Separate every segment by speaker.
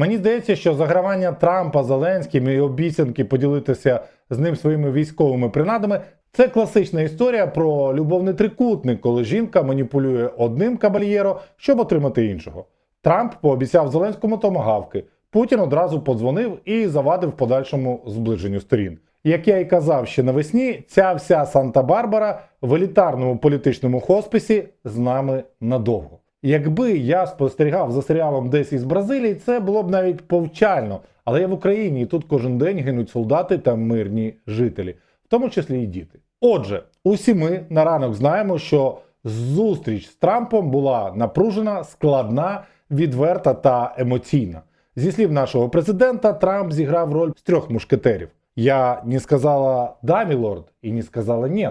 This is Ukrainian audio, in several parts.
Speaker 1: Мені здається, що загравання Трампа Зеленським і обіцянки поділитися з ним своїми військовими принадами це класична історія про любовний трикутник, коли жінка маніпулює одним кабальєро, щоб отримати іншого. Трамп пообіцяв Зеленському томагавки. Путін одразу подзвонив і завадив подальшому зближенню сторін. Як я і казав ще навесні, ця вся Санта-Барбара в елітарному політичному хосписі з нами надовго. Якби я спостерігав за серіалом десь із Бразилії, це було б навіть повчально. Але я в Україні і тут кожен день гинуть солдати та мирні жителі, в тому числі і діти. Отже, усі ми на ранок знаємо, що зустріч з Трампом була напружена, складна, відверта та емоційна. Зі слів нашого президента, Трамп зіграв роль з трьох мушкетерів. Я не сказала да, мілорд, і не сказала ні.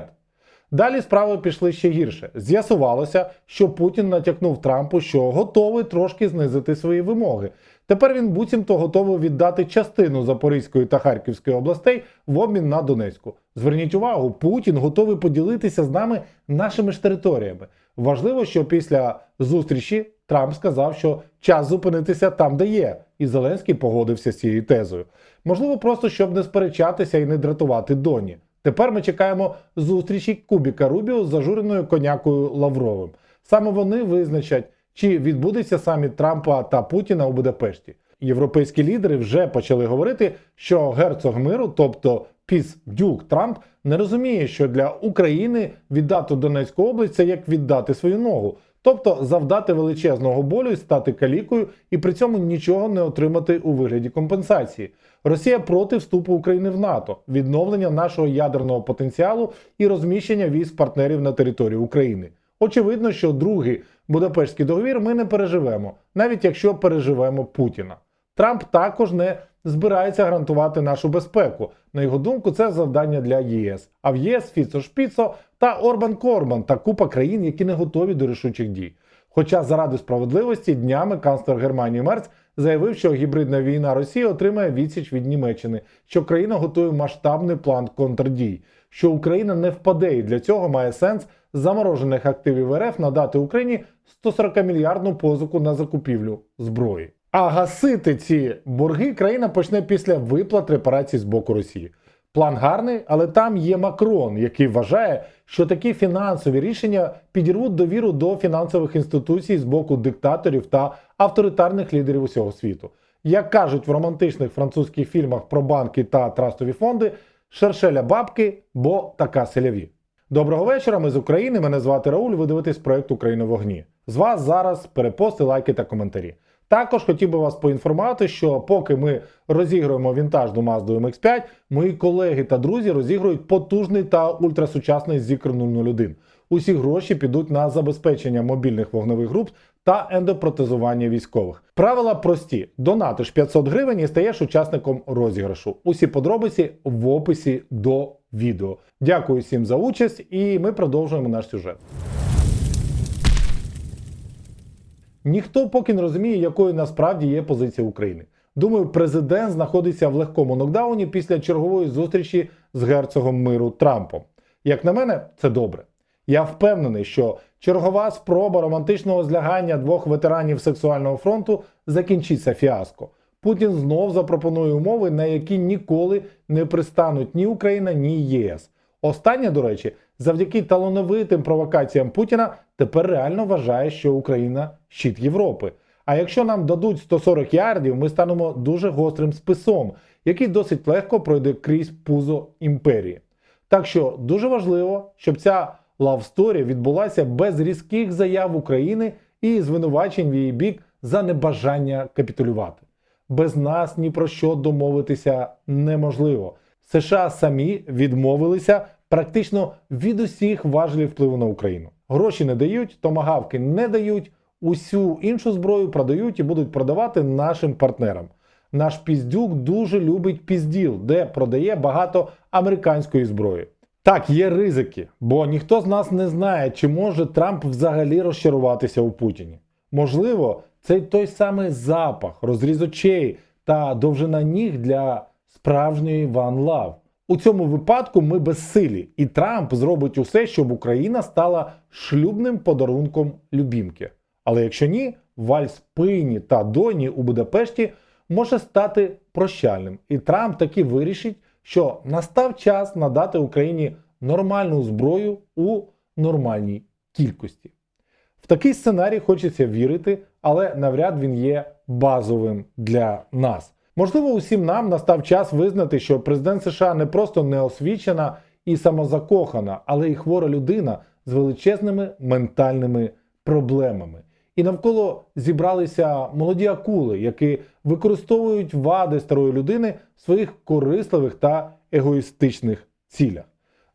Speaker 1: Далі справи пішли ще гірше. З'ясувалося, що Путін натякнув Трампу, що готовий трошки знизити свої вимоги. Тепер він буцімто готовий віддати частину Запорізької та Харківської областей в обмін на Донецьку. Зверніть увагу, Путін готовий поділитися з нами нашими ж територіями. Важливо, що після зустрічі Трамп сказав, що час зупинитися там, де є, і Зеленський погодився з цією тезою. Можливо, просто щоб не сперечатися і не дратувати Доні. Тепер ми чекаємо зустрічі Кубіка Рубіо з зажуреною конякою Лавровим. Саме вони визначать, чи відбудеться саміт Трампа та Путіна у Будапешті. Європейські лідери вже почали говорити, що герцог миру, тобто піс Дюк Трамп, не розуміє, що для України віддати Донецьку область це як віддати свою ногу. Тобто завдати величезного болю стати калікою, і при цьому нічого не отримати у вигляді компенсації. Росія проти вступу України в НАТО, відновлення нашого ядерного потенціалу і розміщення військ партнерів на території України. Очевидно, що другий Будапештський договір ми не переживемо, навіть якщо переживемо Путіна. Трамп також не збирається гарантувати нашу безпеку. На його думку, це завдання для ЄС. А в ЄС Фіцо Шпіцо та Орбан Корбан та купа країн, які не готові до рішучих дій. Хоча заради справедливості днями канцлер Германії Мерц заявив, що гібридна війна Росії отримає відсіч від Німеччини, що країна готує масштабний план контрдій, що Україна не впаде, і для цього має сенс заморожених активів РФ надати Україні 140 мільярдну позику на закупівлю зброї. А гасити ці борги країна почне після виплат репарацій з боку Росії. План гарний, але там є Макрон, який вважає, що такі фінансові рішення підірвуть довіру до фінансових інституцій з боку диктаторів та авторитарних лідерів усього світу. Як кажуть в романтичних французьких фільмах про банки та трастові фонди, шершеля бабки, бо така селяві. Доброго вечора. Ми з України. Мене звати Рауль. Ви дивитесь проект Україна в вогні. З вас зараз перепости, лайки та коментарі. Також хотів би вас поінформувати, що поки ми розігруємо вінтажну Mazda MX5, мої колеги та друзі розігрують потужний та ультрасучасний Zikr 001. Усі гроші підуть на забезпечення мобільних вогневих груп та ендопротезування військових. Правила прості: донатиш 500 гривень і стаєш учасником розіграшу. Усі подробиці в описі до відео. Дякую всім за участь, і ми продовжуємо наш сюжет. Ніхто поки не розуміє, якою насправді є позиція України. Думаю, президент знаходиться в легкому нокдауні після чергової зустрічі з герцогом миру Трампом. Як на мене, це добре. Я впевнений, що чергова спроба романтичного злягання двох ветеранів сексуального фронту закінчиться фіаско. Путін знов запропонує умови, на які ніколи не пристануть ні Україна, ні ЄС. Останнє, до речі, завдяки талановитим провокаціям Путіна тепер реально вважає, що Україна щит Європи. А якщо нам дадуть 140 ярдів, ми станемо дуже гострим списом, який досить легко пройде крізь пузо імперії. Так що дуже важливо, щоб ця лавсторія відбулася без різких заяв України і звинувачень в її бік за небажання капітулювати. Без нас ні про що домовитися неможливо. США самі відмовилися практично від усіх важелів впливу на Україну. Гроші не дають, томагавки не дають, усю іншу зброю продають і будуть продавати нашим партнерам. Наш піздюк дуже любить пізділ, де продає багато американської зброї. Так, є ризики, бо ніхто з нас не знає, чи може Трамп взагалі розчаруватися у Путіні. Можливо, це той самий запах, розріз очей та довжина ніг для справжньої One Love. У цьому випадку ми безсилі, і Трамп зробить усе, щоб Україна стала шлюбним подарунком любімки. Але якщо ні, вальс пині та доні у Будапешті може стати прощальним, і Трамп таки вирішить, що настав час надати Україні нормальну зброю у нормальній кількості. В такий сценарій хочеться вірити, але навряд він є базовим для нас. Можливо, усім нам настав час визнати, що президент США не просто неосвічена і самозакохана, але й хвора людина з величезними ментальними проблемами. І навколо зібралися молоді акули, які використовують вади старої людини в своїх корисливих та егоїстичних цілях.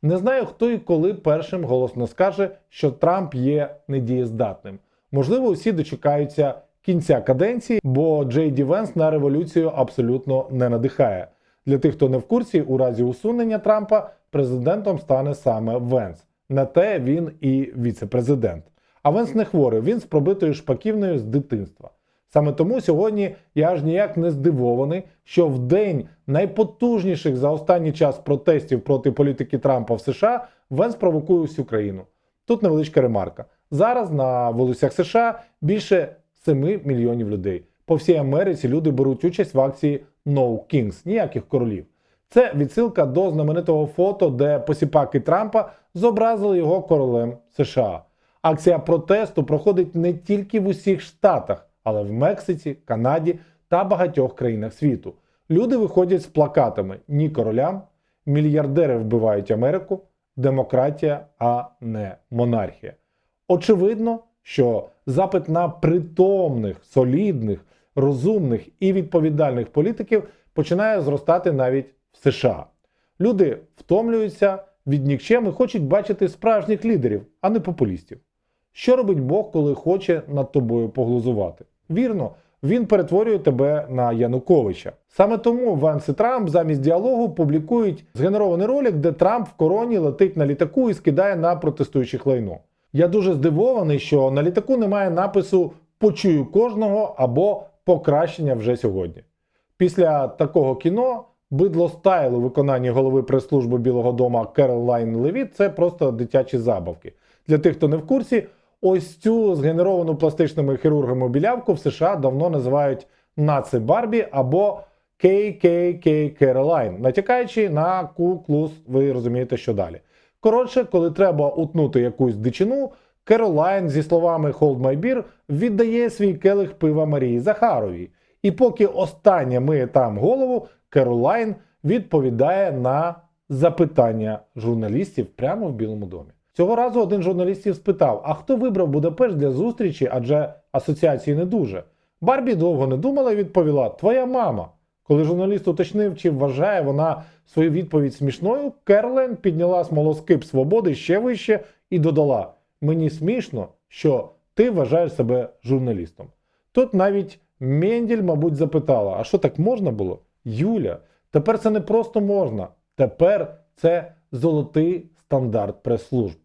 Speaker 1: Не знаю, хто і коли першим голосно скаже, що Трамп є недієздатним. Можливо, усі дочекаються кінця каденції, бо Джей Ді Венс на революцію абсолютно не надихає. Для тих, хто не в курсі, у разі усунення Трампа президентом стане саме Венс. На те він і віце-президент. А Венс не хворий, він з пробитою шпаківною з дитинства. Саме тому сьогодні я аж ніяк не здивований, що в день найпотужніших за останній час протестів проти політики Трампа в США Венс провокує всю країну. Тут невеличка ремарка. Зараз на вулицях США більше 7 мільйонів людей. По всій Америці люди беруть участь в акції No Kings, ніяких королів. Це відсилка до знаменитого фото, де посіпаки Трампа зобразили його королем США. Акція протесту проходить не тільки в усіх штатах, але в Мексиці, Канаді та багатьох країнах світу. Люди виходять з плакатами Ні королям, мільярдери вбивають Америку, демократія, а не монархія. Очевидно, що запит на притомних, солідних, розумних і відповідальних політиків починає зростати навіть в США. Люди втомлюються від нікчем і хочуть бачити справжніх лідерів, а не популістів. Що робить Бог, коли хоче над тобою поглузувати? Вірно, він перетворює тебе на Януковича. Саме тому Венс Трамп замість діалогу публікують згенерований ролик, де Трамп в короні летить на літаку і скидає на протестуючих лайно. Я дуже здивований, що на літаку немає напису Почую кожного або покращення вже сьогодні. Після такого кіно бидло стайл у виконанні голови прес-служби Білого Дома Керолайн Левіт це просто дитячі забавки. Для тих, хто не в курсі, ось цю згенеровану пластичними хірургами білявку в США давно називають Наци Барбі або KKK Керолайн, натякаючи на Ку-Клус, ви розумієте, що далі. Коротше, коли треба утнути якусь дичину, Керолайн зі словами Hold my beer віддає свій келих пива Марії Захаровій. І поки остання миє там голову, Керолайн відповідає на запитання журналістів прямо в Білому домі. Цього разу один журналістів спитав: а хто вибрав Будапешт для зустрічі, адже асоціації не дуже. Барбі довго не думала і відповіла: Твоя мама. Коли журналіст уточнив, чи вважає вона свою відповідь смішною, Керлен підняла смолоскип свободи ще вище і додала: Мені смішно, що ти вважаєш себе журналістом. Тут навіть Менділь, мабуть, запитала: а що так можна було? Юля, тепер це не просто можна, тепер це золотий стандарт прес-служб.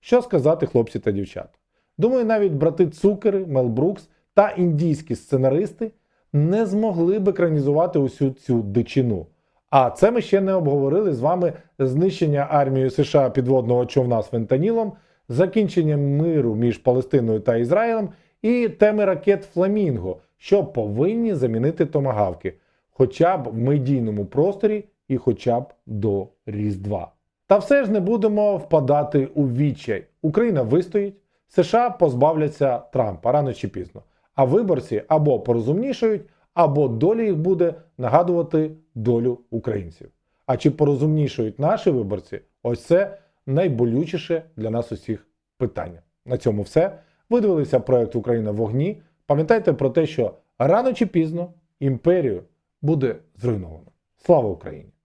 Speaker 1: Що сказати, хлопці та дівчата? Думаю, навіть брати Цукери, Мел Брукс та індійські сценаристи не змогли б екранізувати усю цю дичину. А це ми ще не обговорили з вами знищення армією США підводного човна з фентанілом, закінчення миру між Палестиною та Ізраїлем і теми ракет Фламінго, що повинні замінити томагавки, хоча б в медійному просторі і хоча б до Різдва. Та все ж не будемо впадати у відчай. Україна вистоїть, США позбавляться Трампа рано чи пізно. А виборці або порозумнішають, або доля їх буде нагадувати долю українців. А чи порозумнішають наші виборці? Ось це найболючіше для нас усіх питання. На цьому все. Ви дивилися проект Україна в вогні. Пам'ятайте про те, що рано чи пізно імперію буде зруйновано. Слава Україні!